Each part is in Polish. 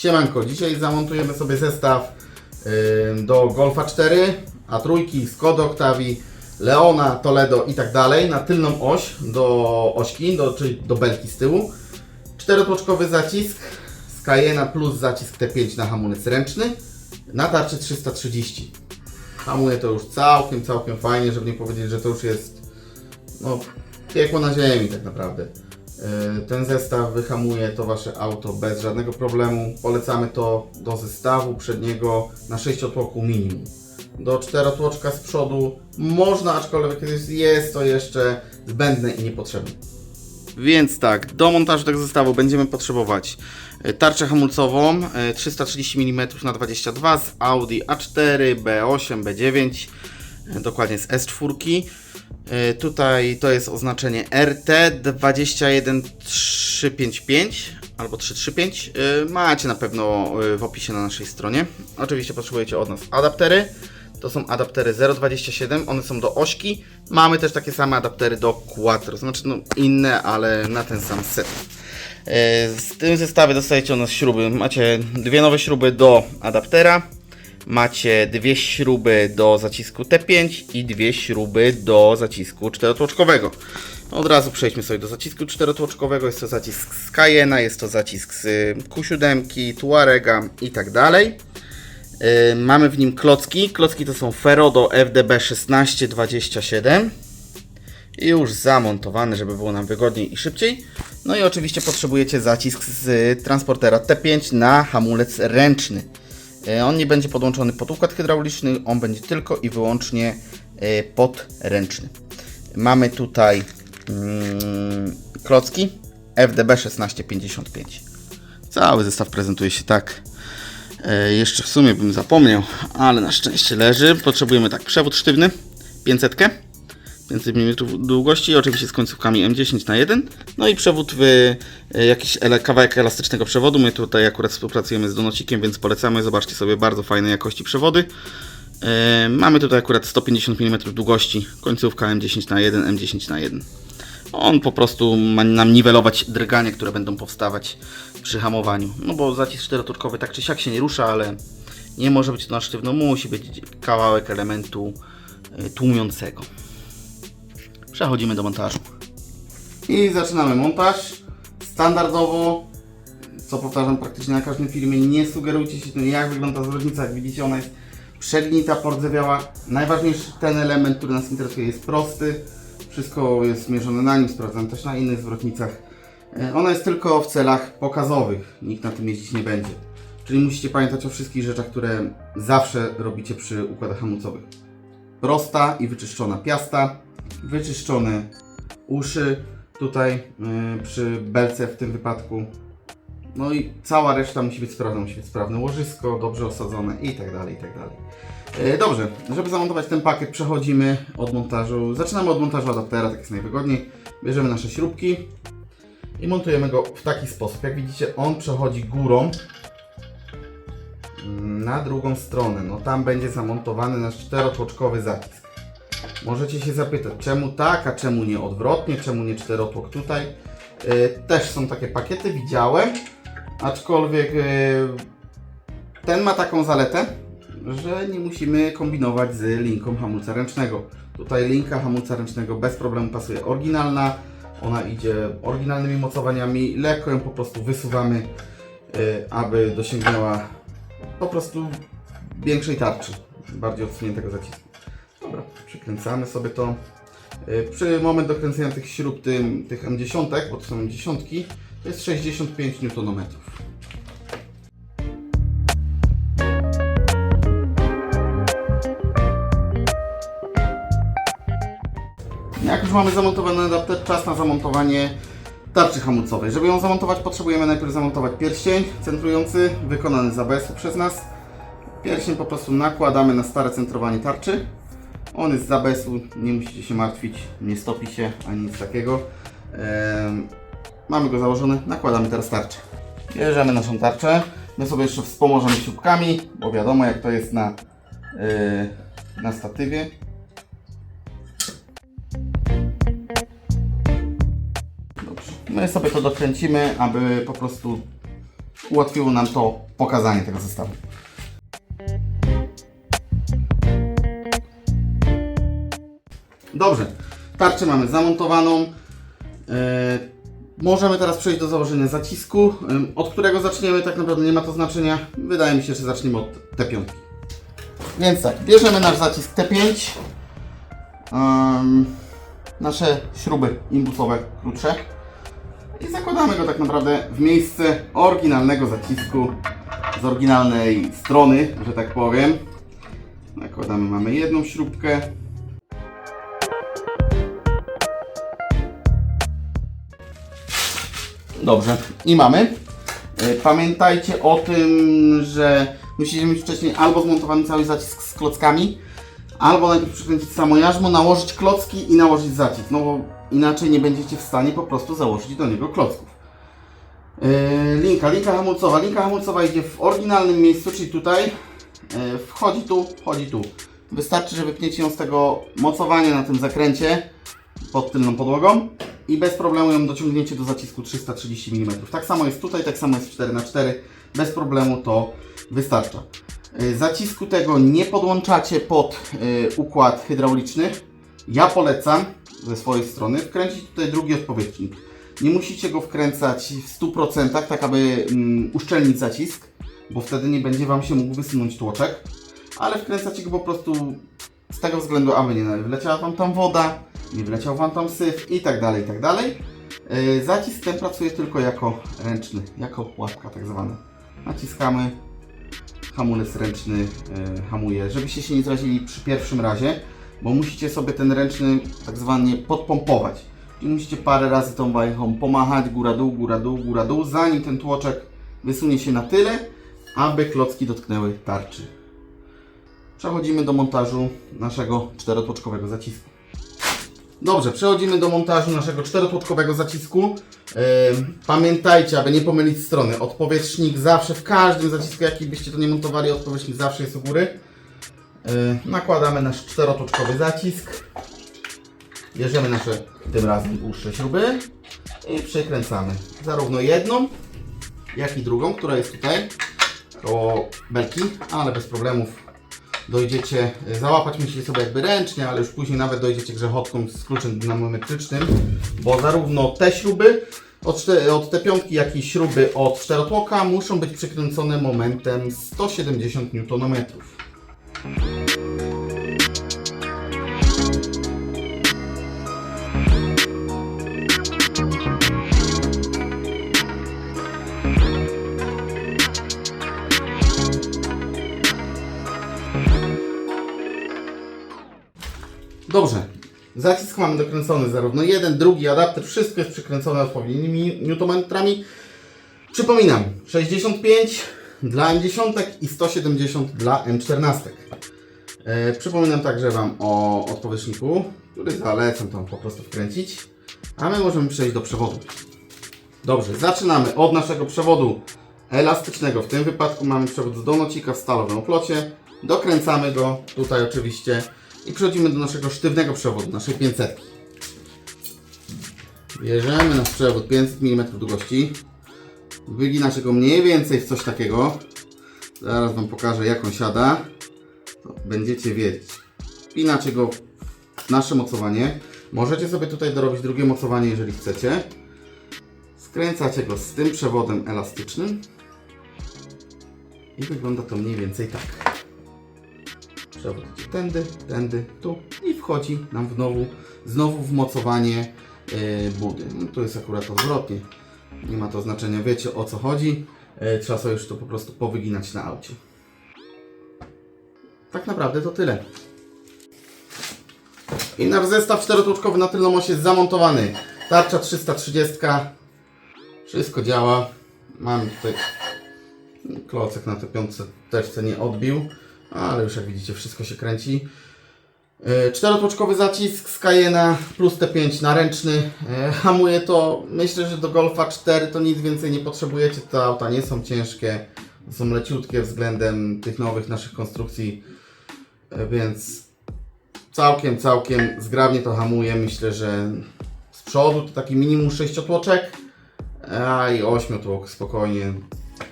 Siemanko, dzisiaj zamontujemy sobie zestaw do Golfa 4, A3, Skoda Octavii, Leona, Toledo i tak dalej na tylną oś do ośki, do, czyli do belki z tyłu. Czterotłoczkowy zacisk z Cayena plus zacisk T5 na hamulec ręczny na tarczy 330. Hamuje to już całkiem, całkiem fajnie, żeby nie powiedzieć, że to już jest no, piekło na ziemi tak naprawdę. Yy, Ten zestaw wyhamuje to Wasze auto bez żadnego problemu. Polecamy to do zestawu przedniego na 6 otłoku minimum. Do czterotłoczka z przodu można, aczkolwiek jest- to jeszcze zbędne i niepotrzebne. Więc tak, do montażu tego zestawu będziemy potrzebować e, tarczę hamulcową e, 330 mm na 22 z Audi A4, B8, B9, e, dokładnie z S4. E, Tutaj to jest oznaczenie RT 21355 albo 335. E, Macie na pewno e, w opisie na naszej stronie. Oczywiście potrzebujecie od nas adaptery. To są adaptery 0.27, one są do ośki. Mamy też takie same adaptery do quattro, znaczy no inne, ale na ten sam set. Z tym zestawie dostajecie od nas śruby. Macie dwie nowe śruby do adaptera, macie dwie śruby do zacisku T5 i dwie śruby do zacisku czterotłoczkowego. Od razu przejdźmy sobie do zacisku czterotłoczkowego. Jest to zacisk z Cayena, jest to zacisk z y, Q7, Tuarega i tak dalej. Yy, mamy w nim klocki. Klocki to są Ferodo FDB 1627. I już zamontowane, żeby było nam wygodniej i szybciej. No i oczywiście potrzebujecie zacisk z transportera T5 na hamulec ręczny. Yy, On nie będzie podłączony pod układ hydrauliczny, on będzie tylko i wyłącznie yy, podręczny. Mamy tutaj mm, klocki FDB 1655. Cały zestaw prezentuje się tak. E, jeszcze w sumie bym zapomniał, ale na szczęście leży. Potrzebujemy tak, przewód sztywny, 500, 500 mm długości, oczywiście z końcówkami M10 na 1. No i przewód w e, jakiś kawałek elastycznego przewodu. My tutaj akurat współpracujemy z Donocikiem, więc polecamy. Zobaczcie sobie bardzo fajnej jakości przewody. E, mamy tutaj akurat 150 mm długości, końcówka M10 na 1, M10 na 1. On po prostu ma nam niwelować drganie, które będą powstawać przy hamowaniu. No bo zacisk czteroturkowy tak czy siak się nie rusza, ale nie może być to na sztywno, musi być kawałek elementu y, tłumiącego. Przechodzimy do montażu. I zaczynamy montaż. Standardowo, co powtarzam praktycznie na każdym filmie, nie sugerujcie się tym, jak wygląda zwrotnica. Jak widzicie, ona jest przegnita, pordzewiała. Najważniejszy ten element, który nas interesuje, jest prosty. Wszystko jest zmierzone na nim, sprawdzam też na innych zwrotnicach. E, Ona jest tylko w celach pokazowych, nikt na tym jeździć nie będzie. Czyli musicie pamiętać o wszystkich rzeczach, które zawsze robicie przy układach hamulcowych. Prosta i wyczyszczona piasta, wyczyszczone uszy tutaj yy, przy belce w tym wypadku. No i cała reszta musi być sprawna, musi być sprawne łożysko, dobrze osadzone i tak dalej, i tak dalej. E, Dobrze, żeby zamontować ten pakiet przechodzimy od montażu, zaczynamy od montażu adaptera, tak jest najwygodniej. Bierzemy nasze śrubki i montujemy go w taki sposób. Jak widzicie, on przechodzi górą na drugą stronę. No tam będzie zamontowany nasz czterotłoczkowy zacisk. Możecie się zapytać, czemu tak, a czemu nie odwrotnie, czemu nie czterotłok tutaj. E, Też są takie pakiety, widziałem, aczkolwiek e, ten ma taką zaletę, że nie musimy kombinować z linką hamulca ręcznego. Tutaj linka hamulca ręcznego bez problemu pasuje oryginalna. Ona idzie oryginalnymi mocowaniami. Lekko ją po prostu wysuwamy, y, aby dosięgnęła po prostu większej tarczy, bardziej odsuniętego zacisku. Dobra, przykręcamy sobie to. Y, Przy moment do kręcenia tych śrub, tym, tych M10, bo to są M10, to jest 65 Nm. Jak już mamy zamontowany adapter, czas na zamontowanie tarczy hamulcowej. Żeby ją zamontować, potrzebujemy najpierw zamontować pierścień centrujący, wykonany z ABS-u przez nas. Pierścień po prostu nakładamy na stare centrowanie tarczy. On jest z ABS-u, nie musicie się martwić, nie stopi się ani nic takiego. Em, mamy go założony, nakładamy teraz tarczę. Bierzemy naszą tarczę. My sobie jeszcze wspomożemy śrubkami, bo wiadomo jak to jest na, yy, na statywie. My sobie to dokręcimy, aby po prostu ułatwiło nam to pokazanie tego zestawu. Dobrze, tarczę mamy zamontowaną. E, możemy teraz przejść do założenia zacisku. Od którego zaczniemy, tak naprawdę nie ma to znaczenia. Wydaje mi się, że zaczniemy od T5. Więc tak, bierzemy nasz zacisk T5. em, nasze śruby imbusowe krótsze. I zakładamy go tak naprawdę w miejsce oryginalnego zacisku z oryginalnej strony, że tak powiem. Nakładamy, mamy jedną śrubkę. Dobrze, i mamy. E, Pamiętajcie o tym, że musicie mieć wcześniej albo zmontowany cały zacisk z klockami, albo najpierw przykręcić samo jarzmo, nałożyć klocki i nałożyć zacisk, no bo inaczej nie będziecie w stanie po prostu założyć do niego klocków. Yy, linka, linka hamulcowa. Linka hamulcowa idzie w oryginalnym miejscu, czyli tutaj. Yy, wchodzi tu, wchodzi tu. Wystarczy, że wypniecie ją z tego mocowania na tym zakręcie pod tylną podłogą i bez problemu ją dociągnięcie do zacisku 330 mm. Tak samo jest tutaj, tak samo jest w 4x4. Bez problemu to wystarcza. Yy, Zacisku tego nie podłączacie pod układ hydrauliczny. Ja polecam ze swojej strony wkręcić tutaj drugi odpowiednik. Nie musicie go wkręcać w 100%, tak aby mm, uszczelnić zacisk, bo wtedy nie będzie Wam się mógł wysunąć tłoczek, ale wkręcacie go po prostu z tego względu, aby nie wleciała Wam tam woda, nie wleciał Wam tam syf i tak dalej, i tak dalej. Yy, Zacisk ten pracuje tylko jako ręczny, jako łapka tak zwana. Naciskamy, hamulec ręczny yy, hamuje, żebyście się nie zrazili przy pierwszym razie, bo musicie sobie ten ręczny tak zwanie podpompować. I musicie parę razy tą wajchą pomachać, góra dół, góra dół, góra dół, zanim ten tłoczek wysunie się na tyle, aby klocki dotknęły tarczy. Przechodzimy do montażu naszego czterotłoczkowego zacisku. Dobrze, przechodzimy do montażu naszego czterotłoczkowego zacisku. Pamiętajcie, aby nie pomylić strony. Odpowietrznik zawsze, w każdym zacisku, jaki byście to nie montowali, odpowietrznik zawsze jest u góry. Yy, nakładamy nasz czterotłoczkowy zacisk. Bierzemy nasze tym razem dłuższe śruby i przykręcamy zarówno jedną, jak i drugą, która jest tutaj koło belki, ale bez problemów dojdziecie, y, załapać musicie sobie jakby ręcznie, ale już później nawet dojdziecie grzechotką z kluczem dynamometrycznym, bo zarówno te śruby od, od te piątki, jak i śruby od czterotłoka muszą być przykręcone momentem 170 Nm. Dobrze. Zacisk mamy dokręcony zarówno jeden, drugi adapter, wszystko jest przykręcone odpowiednimi newtonmetrami. Przypominam, 65 dla M10 i 170 dla M14. E, przypominam także Wam o odpowietrzniku, który zalecam tam po prostu wkręcić. A my możemy przejść do przewodu. Dobrze, zaczynamy od naszego przewodu elastycznego. W tym wypadku mamy przewód z donocika w stalowym oplocie. Dokręcamy go tutaj oczywiście i przechodzimy do naszego sztywnego przewodu, naszej 500. Bierzemy nasz przewód 500 mm długości. Wyginacie go mniej więcej w coś takiego. Zaraz Wam pokażę jak on siada. To będziecie wiedzieć. Wpinacie go w nasze mocowanie. Możecie sobie tutaj dorobić drugie mocowanie, jeżeli chcecie. Skręcacie go z tym przewodem elastycznym. I wygląda to mniej więcej tak. Przewód idzie tędy, tędy, tu i wchodzi nam znowu, znowu w mocowanie yy, budy. No, tu jest akurat odwrotnie. Nie ma to znaczenia, wiecie o co chodzi. Yy, trzeba sobie już to po prostu powyginać na aucie. Tak naprawdę to tyle. I nasz zestaw czterotłuczkowy na tylną oś jest zamontowany. Tarcza 330. Wszystko działa. Mam tutaj klocek na te piątce teczce nie odbił, ale już jak widzicie wszystko się kręci. Yy, Czterotłoczkowy zacisk z Cayena plus T5 na ręczny. Yy, Hamuje to, myślę, że do Golfa 4 to nic więcej nie potrzebujecie. Te auta nie są ciężkie, są leciutkie względem tych nowych naszych konstrukcji, Yy, więc całkiem, całkiem zgrabnie to hamuje. Myślę, że z przodu to taki minimum 6 tłoczek, a i 8 tłok spokojnie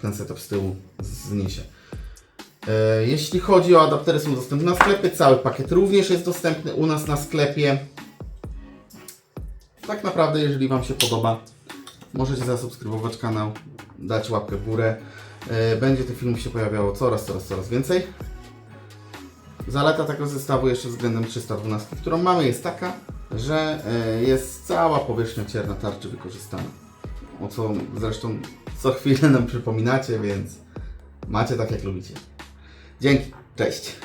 ten setup z tyłu zniesie. E, Jeśli chodzi o adaptery, są dostępne na sklepie. Cały pakiet również jest dostępny u nas na sklepie. Tak naprawdę, jeżeli Wam się podoba, możecie zasubskrybować kanał, dać łapkę w górę. E, Będzie tych filmów się pojawiało coraz, coraz, coraz więcej. Zaleta tego zestawu jeszcze względem 312, którą mamy, jest taka, że e, jest cała powierzchnia cierna tarczy wykorzystana. O co zresztą co chwilę nam przypominacie, więc macie tak jak lubicie. Dzięki, cześć.